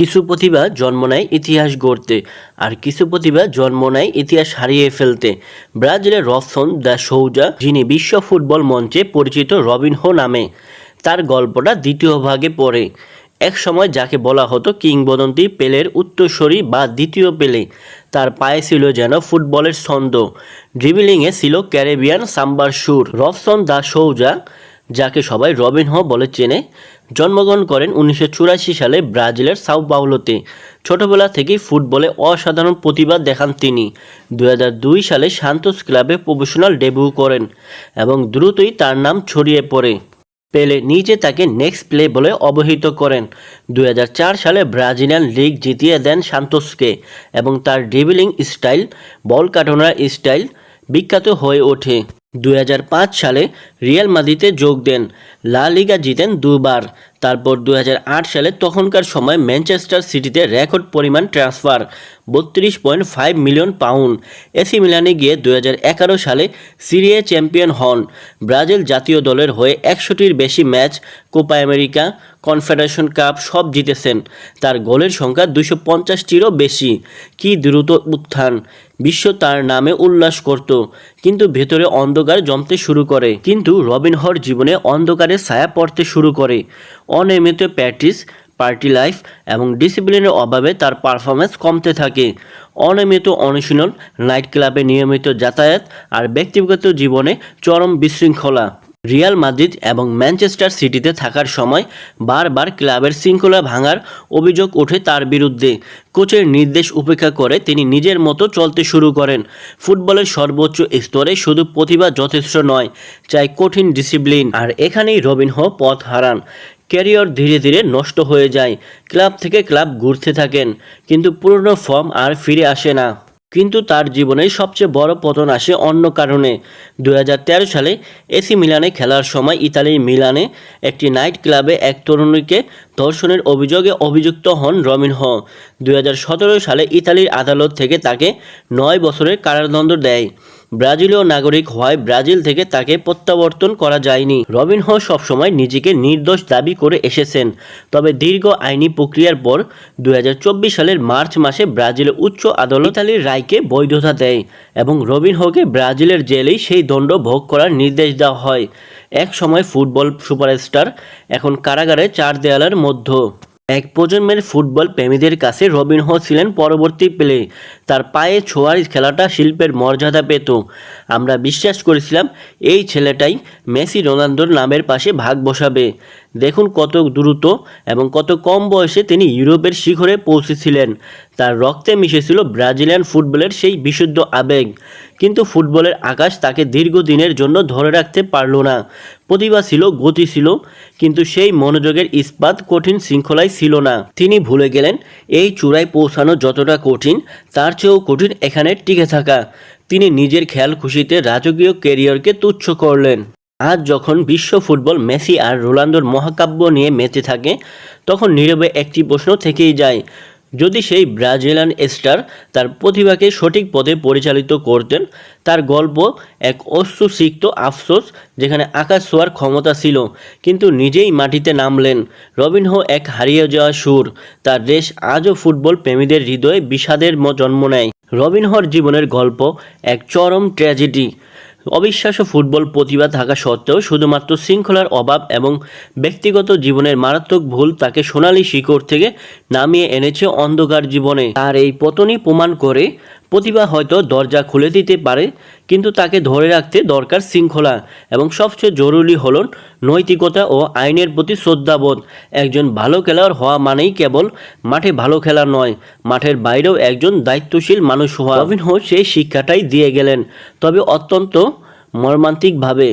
কিছু প্রতিভা জন্ম নেয় ইতিহাস গড়তে, আর কিছু প্রতিভা জন্ম নেয় ইতিহাস হারিয়ে ফেলতে। ব্রাজিলের রফসন দ্য সৌজা, যিনি বিশ্ব ফুটবল মঞ্চে পরিচিত রবিনহো নামে, তার গল্পটা দ্বিতীয় ভাগে পড়ে। এক সময় যাকে বলা হতো কিংবদন্তি পেলের উত্তরসূরি বা দ্বিতীয় পেলে, তার পায়ে ছিল যেন ফুটবলের ছন্দ। ড্রিবিলিংয়ে ছিল ক্যারেবিয়ান সাম্বার সুর। রফসন দা সৌজা যাকে সবাই রবিনহো বলে চেনে, জন্মগ্রহণ করেন উনিশশো চুরাশি সালে ব্রাজিলের সাও পাউলোতে ছোটবেলা থেকেই ফুটবলে অসাধারণ প্রতিভা দেখান তিনি। দু হাজার দুই সালে সান্তোস ক্লাবে প্রফেশনাল ডেবিউ করেন এবং দ্রুতই তার নাম ছড়িয়ে পড়ে। পেলে নিজে তাকে নেক্সট প্লে বলে অবহিত করেন। দু হাজার চার সালে ব্রাজিলিয়ান লিগ জিতিয়ে দেন সান্তোসকে এবং তার ড্রিবলিং স্টাইল, বল কাটানোর স্টাইল বিখ্যাত হয়ে ওঠে। দু হাজার পাঁচ সালে রিয়াল মাদ্রিদে যোগ দেন। লা লিগা জিতেন দুবার। তারপর দু হাজার আট সালে তখনকার সময় ম্যানচেস্টার সিটিতে রেকর্ড পরিমাণ ট্রান্সফার, বত্রিশ point five million pound. AC মিলানে গিয়ে দু হাজার এগারো সালে সিরিয়ে চ্যাম্পিয়ন হন। ব্রাজিল জাতীয় দলের হয়ে একশোটির বেশি match, Copa America, confederation cup সব জিতেছেন। তার গোলের সংখ্যা দুশো পঞ্চাশটিরও বেশি। কি দ্রুত উত্থান! বিশ্ব তার নামে উল্লাস করত, কিন্তু ভেতরে অন্ধকার জমতে শুরু করে। কিন্তু রবিনহর জীবনে অন্ধকারের ছায়া পড়তে শুরু করে। অনিয়মিত প্র্যাকটিস, পার্টি লাইফ এবং ডিসিপ্লিনের অভাবে তার পারফরমেন্স কমতে থাকে। অনিয়মিত অনুশীলন, নাইট ক্লাবে নিয়মিত যাতায়াত আর ব্যক্তিগত জীবনে চরম বিশৃঙ্খলা। রিয়াল মাদ্রিদ এবং ম্যানচেস্টার সিটিতে থাকার সময় বারবার ক্লাবের শৃঙ্খলা ভাঙার অভিযোগ ওঠে তার বিরুদ্ধে। কোচের নির্দেশ উপেক্ষা করে তিনি নিজের মতো চলতে শুরু করেন। ফুটবলের সর্বোচ্চ স্তরে শুধু প্রতিভা যথেষ্ট নয়, চাই কঠিন ডিসিপ্লিন। আর এখানেই রবিনহো পথ হারান। ক্যারিয়ার ধীরে ধীরে নষ্ট হয়ে যায়। ক্লাব থেকে ক্লাব ঘুরতে থাকেন, কিন্তু পুরনো ফর্ম আর ফিরে আসে না। কিন্তু তার জীবনে সবচেয়ে বড় পতন আসে অন্য কারণে। দুই হাজার তেরো সালে এসি মিলানে খেলার সময় ইতালির মিলানে একটি নাইট ক্লাবে এক তরুণীকে ধর্ষণের অভিযোগে অভিযুক্ত হন রমিন হ দুই হাজার সতেরো সালে ইতালির আদালত থেকে তাকে নয় বছরের কারাদণ্ড দেয়। ব্রাজিলীয় নাগরিক হওয়ায় ব্রাজিল থেকে তাকে প্রত্যাবর্তন করা যায়নি। রবিন রবিনহ সবসময় নিজেকে নির্দোষ দাবি করে এসেছেন। তবে দীর্ঘ আইনি প্রক্রিয়ার পর দু হাজার চব্বিশ সালের মার্চ মাসে ব্রাজিলের উচ্চ আদালত রায়কে বৈধতা দেয় এবং রবিনহোকে ব্রাজিলের জেলেই সেই দণ্ড ভোগ করার নির্দেশ দেওয়া হয়। এক সময় ফুটবল সুপারস্টার, এখন কারাগারে চার দেয়ালের মধ্যে। এক প্রজন্মের ফুটবল প্রেমীদের কাছে রবিনহো ছিলেন পরবর্তী প্লে। তার পায়ে ছোঁয়ার খেলাটা শিল্পের মর্যাদা পেত। আমরা বিশ্বাস করেছিলাম, এই ছেলেটাই মেসি রোনালদোর নামের পাশে ভাগ বসাবে। দেখুন কত দ্রুত এবং কত কম বয়সে তিনি ইউরোপের শিখরে পৌঁছেছিলেন। তার রক্তে মিশেছিল ব্রাজিলিয়ান ফুটবলের সেই বিশুদ্ধ আবেগ। কিন্তু ফুটবলের আকাশ তাকে দীর্ঘদিনের জন্য ধরে রাখতে পারল না। প্রতিভা ছিল, গতি ছিল, কিন্তু সেই মনোযোগের ইস্পাত কঠিন শৃঙ্খলায় ছিল না। তিনি ভুলে গেলেন, এই চূড়ায় পৌঁছানো যতটা কঠিন, তার চেয়েও কঠিন এখানে টিকে থাকা। তিনি নিজের খেয়াল খুশিতে রাজকীয় ক্যারিয়ারকে তুচ্ছ করলেন। আজ যখন বিশ্ব ফুটবল মেসি আর রোনালদোর মহাকাব্য নিয়ে মেতে থাকে, তখন নীরবে একটি প্রশ্ন থেকেই যায় যদি সেই ব্রাজিলিয়ান স্টার তার প্রতিভাকে সঠিক পথে পরিচালিত করতেন, তার গল্প এক অশ্রুসিক্ত আফসোস যেখানে আকাশ ছোঁয়ার ক্ষমতা ছিল, কিন্তু নিজেই মাটিতে নামলেন। রবিনহো এক হারিয়ে যাওয়া সুর, তার দেশ আজও ফুটবল প্রেমীদের হৃদয়ে বিষাদের জন্ম নেয়। রবিনহোর জীবনের গল্প এক চরম ট্র্যাজেডি। অবিশ্বাস্য ফুটবল প্রতিভা থাকা সত্ত্বেও শুধুমাত্র শৃঙ্খলার অভাব এবং ব্যক্তিগত জীবনের মারাত্মক ভুল তাকে সোনালী শিকড় থেকে নামিয়ে এনেছে অন্ধকার জীবনে। তার এই পতনই প্রমাণ করে প্রতিভা হয়তো দরজা খুলে দিতে পারে, কিন্তু তাকে ধরে রাখতে দরকার শৃঙ্খলা এবং সবচেয়ে জরুরি হল নৈতিকতা ও আইনের প্রতি শ্রদ্ধাবোধ। একজন ভালো খেলোয়াড় হওয়া মানেই কেবল মাঠে ভালো খেলা নয়, মাঠের বাইরেও একজন দায়িত্বশীল মানুষ হওয়া। অভিনহ সেই শিক্ষাটাই দিয়ে গেলেন, তবে অত্যন্ত মর্মান্তিকভাবে।